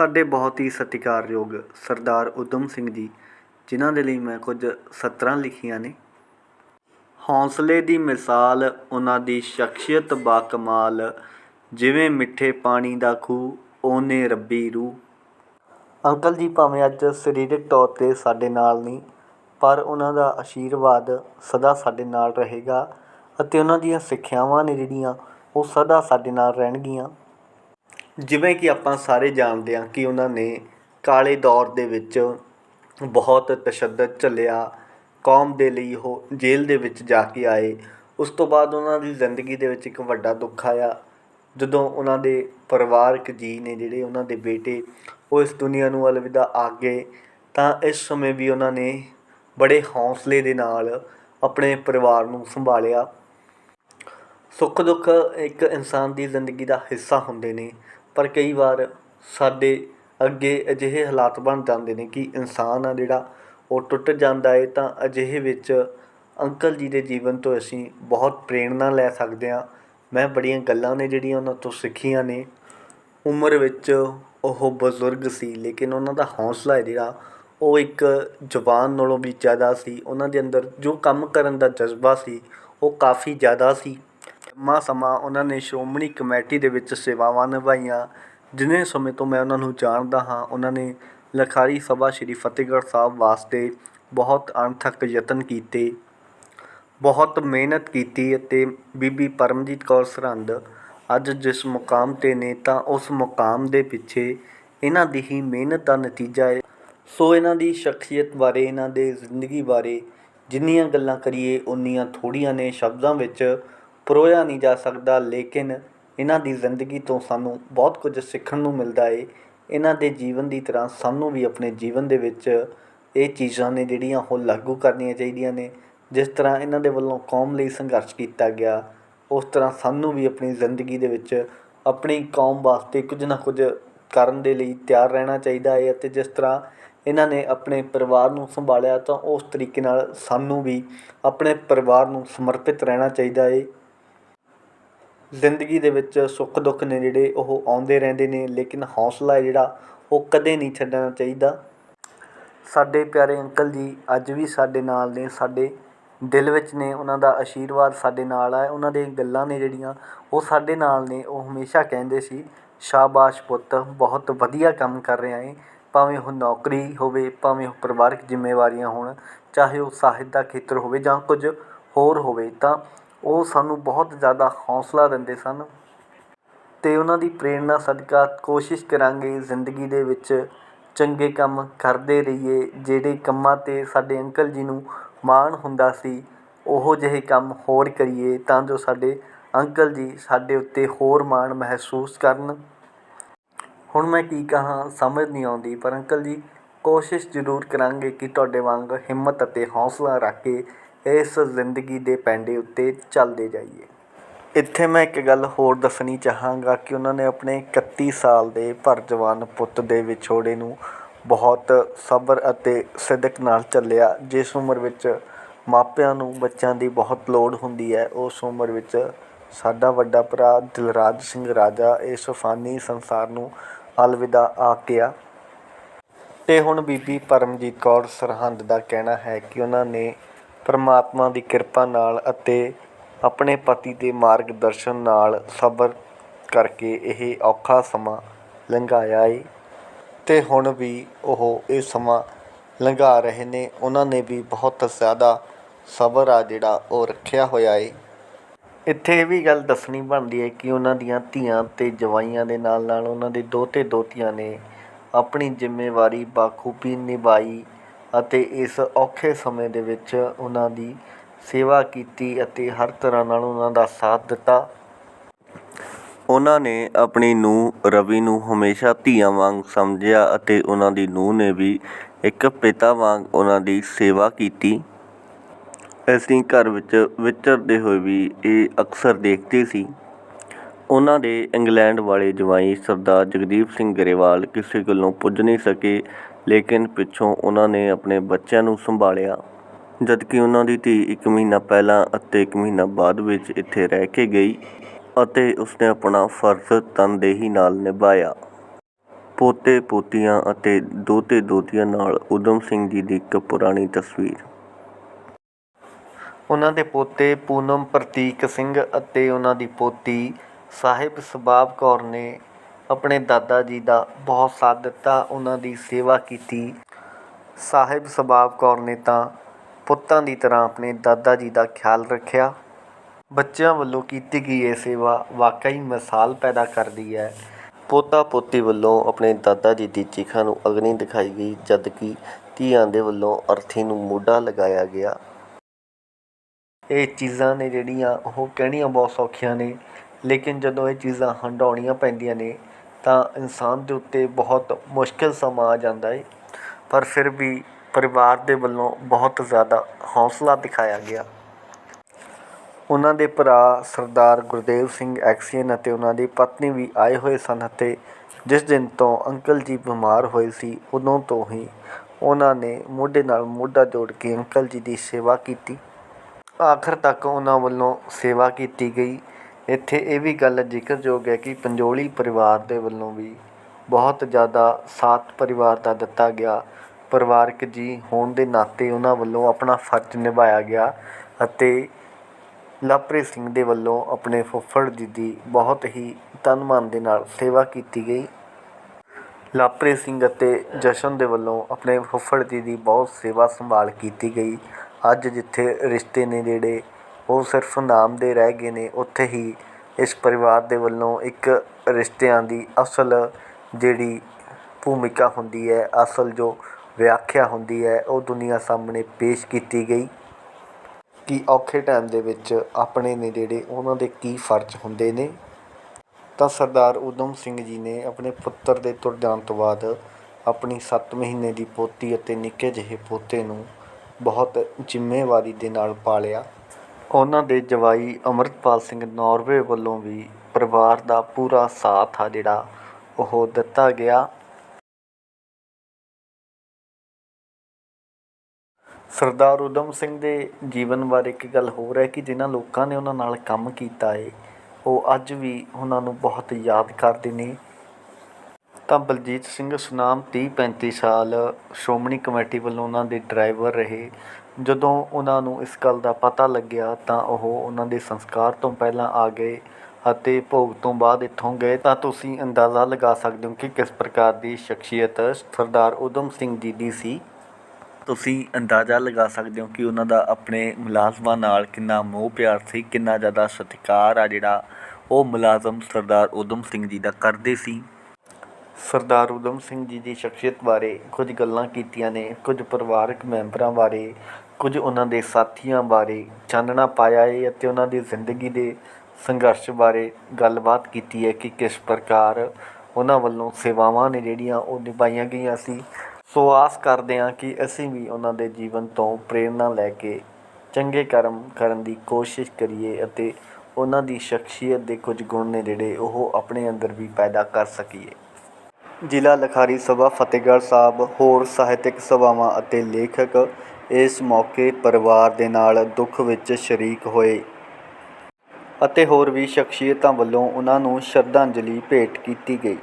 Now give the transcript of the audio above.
ਸਾਡੇ ਬਹੁਤ ਹੀ ਸਤਿਕਾਰਯੋਗ ਸਰਦਾਰ ਊਧਮ ਸਿੰਘ ਜੀ, ਜਿਨ੍ਹਾਂ ਦੇ ਲਈ ਮੈਂ ਕੁਝ ਸਤਰਾਂ ਲਿਖੀਆਂ ਨੇ। ਹੌਸਲੇ ਦੀ ਮਿਸਾਲ ਉਹਨਾਂ ਦੀ ਸ਼ਖਸੀਅਤ ਬਾਕਮਾਲ, ਜਿਵੇਂ ਮਿੱਠੇ ਪਾਣੀ ਦਾ ਖੂਹ, ਓਨੇ ਰੱਬੀ ਰੂਹ। ਅੰਕਲ ਜੀ ਭਾਵੇਂ ਅੱਜ ਸਰੀਰਕ ਤੌਰ 'ਤੇ ਸਾਡੇ ਨਾਲ ਨਹੀਂ, ਪਰ ਉਹਨਾਂ ਦਾ ਆਸ਼ੀਰਵਾਦ ਸਦਾ ਸਾਡੇ ਨਾਲ ਰਹੇਗਾ ਅਤੇ ਉਹਨਾਂ ਦੀਆਂ ਸਿੱਖਿਆਵਾਂ ਨੇ ਜਿਹੜੀਆਂ ਉਹ ਸਦਾ ਸਾਡੇ ਨਾਲ ਰਹਿਣਗੀਆਂ। ਜਿਵੇਂ ਕਿ ਆਪਾਂ ਸਾਰੇ ਜਾਣਦੇ ਹਾਂ ਕਿ ਉਹਨਾਂ ਨੇ ਕਾਲੇ ਦੌਰ ਦੇ ਵਿੱਚ ਬਹੁਤ ਤਸ਼ੱਦਦ ਝੱਲਿਆ, ਕੌਮ ਦੇ ਲਈ ਉਹ ਜੇਲ੍ਹ ਦੇ ਵਿੱਚ ਜਾ ਕੇ ਆਏ। ਉਸ ਤੋਂ ਬਾਅਦ ਉਹਨਾਂ ਦੀ ਜ਼ਿੰਦਗੀ ਦੇ ਵਿੱਚ ਇੱਕ ਵੱਡਾ ਦੁੱਖ ਆਇਆ। ਜਦੋਂ ਉਹਨਾਂ ਦੇ ਪਰਿਵਾਰਕ ਜੀ ਨੇ ਜਿਹੜੇ ਉਹਨਾਂ ਦੇ ਬੇਟੇ, ਉਹ ਇਸ ਦੁਨੀਆ ਨੂੰ ਅਲਵਿਦਾ ਆ ਗਏ, ਤਾਂ ਇਸ ਸਮੇਂ ਵੀ ਉਹਨਾਂ ਨੇ ਬੜੇ ਹੌਂਸਲੇ ਦੇ ਨਾਲ ਆਪਣੇ ਪਰਿਵਾਰ ਨੂੰ ਸੰਭਾਲਿਆ। ਸੁੱਖ ਦੁੱਖ ਇੱਕ ਇਨਸਾਨ ਦੀ ਜ਼ਿੰਦਗੀ ਦਾ ਹਿੱਸਾ ਹੁੰਦੇ ਨੇ। ਪਰ ਕਈ ਵਾਰ ਸਾਡੇ ਅੱਗੇ ਅਜਿਹੇ ਹਾਲਾਤ ਬਣ ਜਾਂਦੇ ਨੇ ਕਿ ਇਨਸਾਨ ਆ ਜਿਹੜਾ ਉਹ ਟੁੱਟ ਜਾਂਦਾ ਹੈ ਤਾਂ ਅਜਿਹੇ ਵਿੱਚ ਅੰਕਲ ਜੀ ਦੇ ਜੀਵਨ ਤੋਂ ਅਸੀਂ ਬਹੁਤ ਪ੍ਰੇਰਣਾ ਲੈ ਸਕਦੇ ਹਾਂ। ਮੈਂ ਬੜੀਆਂ ਗੱਲਾਂ ਨੇ ਜਿਹੜੀਆਂ ਉਹਨਾਂ ਤੋਂ ਸਿੱਖੀਆਂ ਨੇ। ਉਮਰ ਵਿੱਚ ਉਹ ਬਜ਼ੁਰਗ ਸੀ, ਲੇਕਿਨ ਉਹਨਾਂ ਦਾ ਹੌਸਲਾ ਹੈ ਜਿਹੜਾ, ਉਹ ਇੱਕ ਜਵਾਨ ਨਾਲੋਂ ਵੀ ਜ਼ਿਆਦਾ ਸੀ। ਉਹਨਾਂ ਦੇ ਅੰਦਰ ਜੋ ਕੰਮ ਕਰਨ ਦਾ ਜਜ਼ਬਾ ਸੀ, ਉਹ ਕਾਫੀ ਜ਼ਿਆਦਾ ਸੀ। ਲੰਮਾ ਸਮਾਂ ਉਹਨਾਂ ਨੇ ਸ਼੍ਰੋਮਣੀ ਕਮੇਟੀ ਦੇ ਵਿੱਚ ਸੇਵਾਵਾਂ ਨਿਭਾਈਆਂ, ਜਿੰਨੇ ਸਮੇਂ ਤੋਂ ਮੈਂ ਉਹਨਾਂ ਨੂੰ ਜਾਣਦਾ ਹਾਂ, ਉਹਨਾਂ ਨੇ ਲਖਾਰੀ ਸਭਾ ਸ਼੍ਰੀ ਫਤਿਹਗੜ੍ਹ ਸਾਹਿਬ ਵਾਸਤੇ ਬਹੁਤ ਅਣਥੱਕ ਯਤਨ ਕੀਤੇ, ਬਹੁਤ ਮਿਹਨਤ ਕੀਤੀ ਅਤੇ ਬੀਬੀ ਪਰਮਜੀਤ ਕੌਰ ਸਰਹੰਦ ਅੱਜ ਜਿਸ ਮੁਕਾਮ 'ਤੇ ਨੇ ਤਾਂ ਉਸ ਮੁਕਾਮ ਦੇ ਪਿੱਛੇ ਇਹਨਾਂ ਦੀ ਹੀ ਮਿਹਨਤ ਦਾ ਨਤੀਜਾ ਹੈ। ਸੋ ਇਹਨਾਂ ਦੀ ਸ਼ਖਸੀਅਤ ਬਾਰੇ, ਇਹਨਾਂ ਦੇ ਜ਼ਿੰਦਗੀ ਬਾਰੇ ਜਿੰਨੀਆਂ ਗੱਲਾਂ ਕਰੀਏ, ਉਨੀਆਂ ਥੋੜ੍ਹੀਆਂ ਨੇ ਸ਼ਬਦਾਂ ਵਿੱਚ ਪਰੋਇਆ ਨਹੀਂ ਜਾ ਸਕਦਾ, ਲੇਕਿਨ ਇਹਨਾਂ ਦੀ ਜ਼ਿੰਦਗੀ ਤੋਂ ਸਾਨੂੰ ਬਹੁਤ ਕੁਝ ਸਿੱਖਣ ਨੂੰ ਮਿਲਦਾ ਏ। ਇਹਨਾਂ ਦੇ ਜੀਵਨ ਦੀ ਤਰ੍ਹਾਂ ਸਾਨੂੰ ਵੀ ਆਪਣੇ ਜੀਵਨ ਦੇ ਵਿੱਚ ਇਹ ਚੀਜ਼ਾਂ ਨੇ ਜਿਹੜੀਆਂ ਉਹ ਲਾਗੂ ਕਰਨੀਆਂ ਚਾਹੀਦੀਆਂ ਨੇ। ਜਿਸ ਤਰ੍ਹਾਂ ਇਹਨਾਂ ਦੇ ਵੱਲੋਂ ਕੌਮ ਲਈ ਸੰਘਰਸ਼ ਕੀਤਾ ਗਿਆ, ਉਸ ਤਰ੍ਹਾਂ ਸਾਨੂੰ ਵੀ ਆਪਣੀ ਜ਼ਿੰਦਗੀ ਦੇ ਵਿੱਚ ਆਪਣੀ ਕੌਮ ਵਾਸਤੇ ਕੁਝ ਨਾ ਕੁਝ ਕਰਨ ਦੇ ਲਈ ਤਿਆਰ ਰਹਿਣਾ ਚਾਹੀਦਾ ਹੈ ਅਤੇ ਜਿਸ ਤਰ੍ਹਾਂ ਇਹਨਾਂ ਨੇ ਆਪਣੇ ਪਰਿਵਾਰ ਨੂੰ ਸੰਭਾਲਿਆ ਤਾਂ ਉਸ ਤਰੀਕੇ ਨਾਲ ਸਾਨੂੰ ਵੀ ਆਪਣੇ ਪਰਿਵਾਰ ਨੂੰ ਸਮਰਪਿਤ ਰਹਿਣਾ ਚਾਹੀਦਾ ਹੈ ਜ਼ਿੰਦਗੀ ਦੇ ਵਿੱਚ ਸੁੱਖ ਦੁੱਖ ਨੇ ਜਿਹੜੇ ਉਹ ਆਉਂਦੇ ਰਹਿੰਦੇ ਨੇ, ਲੇਕਿਨ ਹੌਸਲਾ ਹੈ ਜਿਹੜਾ, ਉਹ ਕਦੇ ਨਹੀਂ ਛੱਡਣਾ ਚਾਹੀਦਾ। ਸਾਡੇ ਪਿਆਰੇ ਅੰਕਲ ਜੀ ਅੱਜ ਵੀ ਸਾਡੇ ਨਾਲ ਨੇ, ਸਾਡੇ ਦਿਲ ਵਿੱਚ ਨੇ, ਉਹਨਾਂ ਦਾ ਆਸ਼ੀਰਵਾਦ ਸਾਡੇ ਨਾਲ ਹੈ ਉਹਨਾਂ ਦੀਆਂ ਗੱਲਾਂ ਨੇ ਜਿਹੜੀਆਂ, ਉਹ ਸਾਡੇ ਨਾਲ ਨੇ, ਉਹ ਹਮੇਸ਼ਾ ਕਹਿੰਦੇ ਸੀ, ਸ਼ਾਬਾਸ਼ ਪੁੱਤ, ਬਹੁਤ ਵਧੀਆ ਕੰਮ ਕਰ ਰਿਹਾ ਏ, ਭਾਵੇਂ ਉਹ ਨੌਕਰੀ ਹੋਵੇ, ਭਾਵੇਂ ਉਹ ਪਰਿਵਾਰਕ ਜ਼ਿੰਮੇਵਾਰੀਆਂ ਹੋਣ, ਚਾਹੇ ਉਹ ਸਾਹਿਤ ਦਾ ਖੇਤਰ ਹੋਵੇ ਜਾਂ ਕੁਝ ਹੋਰ ਹੋਵੇ, ਤਾਂ ਉਹ ਸਾਨੂੰ ਬਹੁਤ ਜ਼ਿਆਦਾ ਹੌਂਸਲਾ ਦਿੰਦੇ ਸਨ ਅਤੇ ਉਹਨਾਂ ਦੀ ਪ੍ਰੇਰਨਾ ਸਦਕਾ ਕੋਸ਼ਿਸ਼ ਕਰਾਂਗੇ ਜ਼ਿੰਦਗੀ ਦੇ ਵਿੱਚ ਚੰਗੇ ਕੰਮ ਕਰਦੇ ਰਹੀਏ, ਜਿਹੜੇ ਕੰਮਾਂ 'ਤੇ ਸਾਡੇ ਅੰਕਲ ਜੀ ਨੂੰ ਮਾਣ ਹੁੰਦਾ ਸੀ, ਉਹੋ ਜਿਹੇ ਕੰਮ ਹੋਰ ਕਰੀਏ ਤਾਂ ਜੋ ਸਾਡੇ ਅੰਕਲ ਜੀ ਸਾਡੇ ਉੱਤੇ ਹੋਰ ਮਾਣ ਮਹਿਸੂਸ ਕਰਨ। ਹੁਣ ਮੈਂ ਕੀ ਕਹਾਂ, ਸਮਝ ਨਹੀਂ ਆਉਂਦੀ, ਪਰ ਅੰਕਲ ਜੀ ਕੋਸ਼ਿਸ਼ ਜ਼ਰੂਰ ਕਰਾਂਗੇ ਕਿ ਤੁਹਾਡੇ ਵਾਂਗ ਹਿੰਮਤ ਅਤੇ ਹੌਸਲਾ ਰੱਖ ਕੇ ਇਸ ਜ਼ਿੰਦਗੀ ਦੇ ਪੈਂਡੇ ਉੱਤੇ ਚੱਲਦੇ ਜਾਈਏ। ਇੱਥੇ ਮੈਂ ਇੱਕ ਗੱਲ ਹੋਰ ਦੱਸਣੀ ਚਾਹਾਂਗਾ ਕਿ ਉਹਨਾਂ ਨੇ ਆਪਣੇ 31 ਸਾਲ ਦੇ ਭਰ ਜਵਾਨ ਪੁੱਤ ਦੇ ਵਿਛੋੜੇ ਨੂੰ ਬਹੁਤ ਸਬਰ ਅਤੇ ਸਿਦਕ ਨਾਲ ਝੱਲਿਆ ਜਿਸ ਉਮਰ ਵਿੱਚ ਮਾਪਿਆਂ ਨੂੰ ਬੱਚਿਆਂ ਦੀ ਬਹੁਤ ਲੋੜ ਹੁੰਦੀ ਹੈ, ਉਸ ਉਮਰ ਵਿੱਚ ਸਾਡਾ ਵੱਡਾ ਭਰਾ ਦਿਲਰਾਜ ਸਿੰਘ ਰਾਜਾ ਇਸ ਫਾਨੀ ਸੰਸਾਰ ਨੂੰ ਅਲਵਿਦਾ ਆ ਗਿਆ। ਤੇ ਹੁਣ ਬੀਬੀ ਪਰਮਜੀਤ ਕੌਰ ਸਰਹੰਦ ਦਾ ਕਹਿਣਾ ਹੈ ਕਿ ਉਹਨਾਂ ਨੇ ਪਰਮਾਤਮਾ ਦੀ ਕਿਰਪਾ ਨਾਲ ਅਤੇ ਆਪਣੇ ਪਤੀ ਦੇ ਮਾਰਗਦਰਸ਼ਨ ਨਾਲ ਸਬਰ ਕਰਕੇ ਇਹ ਔਖਾ ਸਮਾਂ ਲੰਘਾਇਆ ਏ। ਅਤੇ ਹੁਣ ਵੀ ਉਹ ਇਹ ਸਮਾਂ ਲੰਘਾ ਰਹੇ ਨੇ। ਉਹਨਾਂ ਨੇ ਵੀ ਬਹੁਤ ਜ਼ਿਆਦਾ ਸਬਰ ਆ ਜਿਹੜਾ ਉਹ ਰੱਖਿਆ ਹੋਇਆ ਏ। ਇੱਥੇ ਇਹ ਵੀ ਗੱਲ ਦੱਸਣੀ ਬਣਦੀ ਹੈ ਕਿ ਉਹਨਾਂ ਦੀਆਂ ਧੀਆਂ ਤੇ ਜਵਾਈਆਂ ਦੇ ਨਾਲ ਨਾਲ ਉਹਨਾਂ ਦੇ ਦੋਤੇ ਦੋਤੀਆਂ ਨੇ ਆਪਣੀ ਜ਼ਿੰਮੇਵਾਰੀ ਬਾਖੂਬੀ ਨਿਭਾਈ ਅਤੇ ਇਸ ਔਖੇ ਸਮੇਂ ਦੇ ਵਿੱਚ ਉਹਨਾਂ ਦੀ ਸੇਵਾ ਕੀਤੀ ਅਤੇ ਹਰ ਤਰ੍ਹਾਂ ਨਾਲ ਉਹਨਾਂ ਦਾ ਸਾਥ ਦਿੱਤਾ। ਉਹਨਾਂ ਨੇ ਆਪਣੀ ਨੂੰਹ ਰਵੀ ਨੂੰ ਹਮੇਸ਼ਾ ਧੀਆਂ ਵਾਂਗ ਸਮਝਿਆ ਅਤੇ ਉਹਨਾਂ ਦੀ ਨੂੰਹ ਨੇ ਵੀ ਇੱਕ ਪਿਤਾ ਵਾਂਗ ਉਹਨਾਂ ਦੀ ਸੇਵਾ ਕੀਤੀ। ਅਸੀਂ ਘਰ ਵਿੱਚ ਵਿਚਰਦੇ ਹੋਏ ਵੀ ਇਹ ਅਕਸਰ ਦੇਖਦੇ ਸੀ। ਉਹਨਾਂ ਦੇ ਇੰਗਲੈਂਡ ਵਾਲੇ ਜਵਾਈ ਸਰਦਾਰ ਜਗਦੀਪ ਸਿੰਘ ਗਰੇਵਾਲ ਕਿਸੇ ਗੱਲੋਂ ਪੁੱਜ ਨਹੀਂ ਸਕੇ ਲੇਕਿਨ ਪਿੱਛੋਂ ਉਹਨਾਂ ਨੇ ਆਪਣੇ ਬੱਚਿਆਂ ਨੂੰ ਸੰਭਾਲਿਆ। ਜਦਕਿ ਉਹਨਾਂ ਦੀ ਧੀ ਇੱਕ ਮਹੀਨਾ ਪਹਿਲਾਂ ਅਤੇ ਇੱਕ ਮਹੀਨਾ ਬਾਅਦ ਵਿੱਚ ਇੱਥੇ ਰਹਿ ਕੇ ਗਈ ਅਤੇ ਉਸਨੇ ਆਪਣਾ ਫਰਜ਼ ਤਨਦੇਹੀ ਨਾਲ ਨਿਭਾਇਆ। ਪੋਤੇ, ਪੋਤੀਆਂ ਅਤੇ ਦੋਤੇ, ਦੋਤੀਆਂ ਨਾਲ ਊਧਮ ਸਿੰਘ ਜੀ ਦੀ ਇੱਕ ਪੁਰਾਣੀ ਤਸਵੀਰ। ਉਹਨਾਂ ਦੇ ਪੋਤੇ ਪੂਨਮ ਪ੍ਰਤੀਕ ਸਿੰਘ ਅਤੇ ਉਹਨਾਂ ਦੀ ਪੋਤੀ ਸਾਹਿਬ ਸਬਾਬ ਕੌਰ ਨੇ ਆਪਣੇ ਦਾਦਾ ਜੀ ਦਾ ਬਹੁਤ ਸਾਥ ਦਿੱਤਾ, ਉਹਨਾਂ ਦੀ ਸੇਵਾ ਕੀਤੀ। ਸਾਹਿਬ ਸਬਾਬ ਕੌਰ ਨੇ ਤਾਂ ਪੁੱਤਾਂ ਦੀ ਤਰ੍ਹਾਂ ਆਪਣੇ ਦਾਦਾ ਜੀ ਦਾ ਖਿਆਲ ਰੱਖਿਆ। ਬੱਚਿਆਂ ਵੱਲੋਂ ਕੀਤੀ ਗਈ ਇਹ ਸੇਵਾ ਵਾਕਈ ਮਿਸਾਲ ਪੈਦਾ ਕਰਦੀ ਹੈ। ਪੋਤਾ ਪੋਤੀ ਵੱਲੋਂ ਆਪਣੇ ਦਾਦਾ ਜੀ ਦੀ ਚਿਖਾ ਨੂੰ ਅਗਨੀ ਦਿਖਾਈ ਗਈ ਜਦਕਿ ਧੀਆਂ ਦੇ ਵੱਲੋਂ ਅਰਥੀ ਨੂੰ ਮੋਢਾ ਲਗਾਇਆ ਗਿਆ। ਇਹ ਚੀਜ਼ਾਂ ਨੇ ਜਿਹੜੀਆਂ ਉਹ ਕਹਿਣੀਆਂ ਬਹੁਤ ਸੌਖੀਆਂ ਨੇ, ਲੇਕਿਨ ਜਦੋਂ ਇਹ ਚੀਜ਼ਾਂ ਹੰਡਾਉਣੀਆਂ ਪੈਂਦੀਆਂ ਨੇ ਤਾਂ ਇਨਸਾਨ ਦੇ ਉੱਤੇ ਬਹੁਤ ਮੁਸ਼ਕਿਲ ਸਮਾਂ ਆ ਜਾਂਦਾ ਹੈ ਪਰ ਫਿਰ ਵੀ ਪਰਿਵਾਰ ਦੇ ਵੱਲੋਂ ਬਹੁਤ ਜ਼ਿਆਦਾ ਹੌਸਲਾ ਦਿਖਾਇਆ ਗਿਆ। ਉਹਨਾਂ ਦੇ ਭਰਾ ਸਰਦਾਰ ਗੁਰਦੇਵ ਸਿੰਘ ਐਕਸੀਅਨ ਅਤੇ ਉਹਨਾਂ ਦੀ ਪਤਨੀ ਵੀ ਆਏ ਹੋਏ ਸਨ ਅਤੇ ਜਿਸ ਦਿਨ ਤੋਂ ਅੰਕਲ ਜੀ ਬਿਮਾਰ ਹੋਏ ਸੀ, ਉਦੋਂ ਤੋਂ ਹੀ ਉਹਨਾਂ ਨੇ ਮੋਢੇ ਨਾਲ ਮੋਢਾ ਜੋੜ ਕੇ ਅੰਕਲ ਜੀ ਦੀ ਸੇਵਾ ਕੀਤੀ। ਆਖਰ ਤੱਕ ਉਹਨਾਂ ਵੱਲੋਂ ਸੇਵਾ ਕੀਤੀ ਗਈ। ਇੱਥੇ ਇਹ ਵੀ ਗੱਲ ਜ਼ਿਕਰਯੋਗ ਹੈ ਕਿ ਪੰਜੋਲੀ ਪਰਿਵਾਰ ਦੇ ਵੱਲੋਂ ਵੀ ਬਹੁਤ ਜ਼ਿਆਦਾ ਸਾਥ ਪਰਿਵਾਰ ਦਾ ਦਿੱਤਾ ਗਿਆ। ਪਰਿਵਾਰਕ ਜੀ ਹੋਣ ਦੇ ਨਾਤੇ ਉਹਨਾਂ ਵੱਲੋਂ ਆਪਣਾ ਫਰਜ਼ ਨਿਭਾਇਆ ਗਿਆ ਅਤੇ ਲਵਪ੍ਰੀਤ ਸਿੰਘ ਦੇ ਵੱਲੋਂ ਆਪਣੇ ਫੁੱਫੜ ਜੀ ਦੀ ਬਹੁਤ ਹੀ ਤਨ ਮਨ ਦੇ ਨਾਲ ਸੇਵਾ ਕੀਤੀ ਗਈ। ਲਵਪ੍ਰੀਤ ਸਿੰਘ ਅਤੇ ਜਸ਼ਨ ਦੇ ਵੱਲੋਂ ਆਪਣੇ ਫੁੱਫੜ ਜੀ ਦੀ ਬਹੁਤ ਸੇਵਾ ਸੰਭਾਲ ਕੀਤੀ ਗਈ। ਅੱਜ ਜਿੱਥੇ ਰਿਸ਼ਤੇ ਨੇ ਜਿਹੜੇ ਉਹ ਸਿਰਫ ਨਾਮ ਦੇ ਰਹਿ ਗਏ ਨੇ। ਉੱਥੇ ਹੀ ਇਸ ਪਰਿਵਾਰ ਦੇ ਵੱਲੋਂ ਇੱਕ ਰਿਸ਼ਤਿਆਂ ਦੀ ਅਸਲ ਜਿਹੜੀ ਭੂਮਿਕਾ ਹੁੰਦੀ ਹੈ, ਅਸਲ ਜੋ ਵਿਆਖਿਆ ਹੁੰਦੀ ਹੈ, ਉਹ ਦੁਨੀਆ ਸਾਹਮਣੇ ਪੇਸ਼ ਕੀਤੀ ਗਈ ਕਿ ਔਖੇ ਟਾਈਮ ਦੇ ਵਿੱਚ ਆਪਣੇ ਨੇ ਜਿਹੜੇ, ਉਹਨਾਂ ਦੇ ਕੀ ਫਰਜ਼ ਹੁੰਦੇ ਨੇ। ਤਾਂ ਸਰਦਾਰ ਊਧਮ ਸਿੰਘ ਜੀ ਨੇ ਆਪਣੇ ਪੁੱਤਰ ਦੇ ਤੁਰ ਜਾਣ ਤੋਂ ਬਾਅਦ ਆਪਣੀ 7 ਮਹੀਨੇ ਦੀ ਪੋਤੀ ਅਤੇ ਨਿੱਕੇ ਜਿਹੇ ਪੋਤੇ ਨੂੰ ਬਹੁਤ ਜ਼ਿੰਮੇਵਾਰੀ ਦੇ ਨਾਲ ਪਾਲਿਆ। ਉਹਨਾਂ ਦੇ ਜਵਾਈ ਅੰਮ੍ਰਿਤਪਾਲ ਸਿੰਘ ਨਾਰਵੇ ਵੱਲੋਂ ਵੀ ਪਰਿਵਾਰ ਦਾ ਪੂਰਾ ਸਾਥ ਆ ਜਿਹੜਾ ਉਹ ਦਿੱਤਾ ਗਿਆ। ਸਰਦਾਰ ਊਧਮ ਸਿੰਘ ਦੇ ਜੀਵਨ ਬਾਰੇ ਇੱਕ ਗੱਲ ਹੋਰ ਹੈ ਕਿ ਜਿਨ੍ਹਾਂ ਲੋਕਾਂ ਨੇ ਉਹਨਾਂ ਨਾਲ ਕੰਮ ਕੀਤਾ ਹੈ ਉਹ ਅੱਜ ਵੀ ਉਹਨਾਂ ਨੂੰ ਬਹੁਤ ਯਾਦ ਕਰਦੇ ਨੇ। ਤਾਂ ਬਲਜੀਤ ਸਿੰਘ ਸੁਨਾਮ 30 35 ਸਾਲ ਸ਼੍ਰੋਮਣੀ ਕਮੇਟੀ ਵੱਲੋਂ ਉਹਨਾਂ ਦੇ ਡਰਾਈਵਰ ਰਹੇ। ਜਦੋਂ ਉਹਨਾਂ ਨੂੰ ਇਸ ਗੱਲ ਦਾ ਪਤਾ ਲੱਗਿਆ ਤਾਂ ਉਹ ਉਹਨਾਂ ਦੇ ਸੰਸਕਾਰ ਤੋਂ ਪਹਿਲਾਂ ਆ ਗਏ ਅਤੇ ਭੋਗ ਤੋਂ ਬਾਅਦ ਇੱਥੋਂ ਗਏ। ਤਾਂ ਤੁਸੀਂ ਅੰਦਾਜ਼ਾ ਲਗਾ ਸਕਦੇ ਹੋ ਕਿ ਕਿਸ ਪ੍ਰਕਾਰ ਦੀ ਸ਼ਖਸੀਅਤ ਸਰਦਾਰ ਊਧਮ ਸਿੰਘ ਜੀ ਦੀ ਸੀ? ਤੁਸੀਂ ਅੰਦਾਜ਼ਾ ਲਗਾ ਸਕਦੇ ਹੋ ਕਿ ਉਹਨਾਂ ਦਾ ਆਪਣੇ ਮੁਲਾਜ਼ਮਾਂ ਨਾਲ ਕਿੰਨਾ ਮੋਹ ਪਿਆਰ ਸੀ, ਕਿੰਨਾ ਜ਼ਿਆਦਾ ਸਤਿਕਾਰ ਆ ਜਿਹੜਾ ਉਹ ਮੁਲਾਜ਼ਮ ਸਰਦਾਰ ਊਧਮ ਸਿੰਘ ਜੀ ਦਾ ਕਰਦੇ ਸੀ। ਸਰਦਾਰ ਊਧਮ ਸਿੰਘ ਜੀ ਦੀ ਸ਼ਖਸੀਅਤ ਬਾਰੇ ਕੁਝ ਗੱਲਾਂ ਕੀਤੀਆਂ ਨੇ। ਕੁਝ ਪਰਿਵਾਰਕ ਮੈਂਬਰਾਂ ਬਾਰੇ, ਕੁਝ ਉਹਨਾਂ ਦੇ ਸਾਥੀਆਂ ਬਾਰੇ ਚਾਨਣਾ ਪਾਇਆ ਹੈ ਅਤੇ ਉਹਨਾਂ ਦੀ ਜ਼ਿੰਦਗੀ ਦੇ ਸੰਘਰਸ਼ ਬਾਰੇ ਗੱਲਬਾਤ ਕੀਤੀ ਹੈ ਕਿ ਕਿਸ ਪ੍ਰਕਾਰ ਉਹਨਾਂ ਵੱਲੋਂ ਸੇਵਾਵਾਂ ਨੇ ਜਿਹੜੀਆਂ ਉਹ ਨਿਭਾਈਆਂ ਗਈਆਂ ਸੀ। ਸੋ ਆਸ ਕਰਦੇ ਹਾਂ ਕਿ ਅਸੀਂ ਵੀ ਉਹਨਾਂ ਦੇ ਜੀਵਨ ਤੋਂ ਪ੍ਰੇਰਣਾ ਲੈ ਕੇ ਚੰਗੇ ਕਰਮ ਕਰਨ ਦੀ ਕੋਸ਼ਿਸ਼ ਕਰੀਏ ਅਤੇ ਉਹਨਾਂ ਦੀ ਸ਼ਖਸੀਅਤ ਦੇ ਕੁਝ ਗੁਣ ਨੇ ਜਿਹੜੇ ਉਹ ਆਪਣੇ ਅੰਦਰ ਵੀ ਪੈਦਾ ਕਰ ਸਕੀਏ। ਜ਼ਿਲ੍ਹਾ ਲਖਾਰੀ ਸਭਾ ਫਤਿਹਗੜ੍ਹ ਸਾਹਿਬ, ਹੋਰ ਸਾਹਿਤਕ ਸਭਾਵਾਂ ਅਤੇ ਲੇਖਕ ਇਸ ਮੌਕੇ ਪਰਿਵਾਰ ਦੇ ਨਾਲ ਦੁੱਖ ਵਿੱਚ ਸ਼ਰੀਕ ਹੋਏ ਅਤੇ ਹੋਰ ਵੀ ਸ਼ਖਸੀਅਤਾਂ ਵੱਲੋਂ ਉਹਨਾਂ ਨੂੰ ਸ਼ਰਧਾਂਜਲੀ ਭੇਟ ਕੀਤੀ ਗਈ।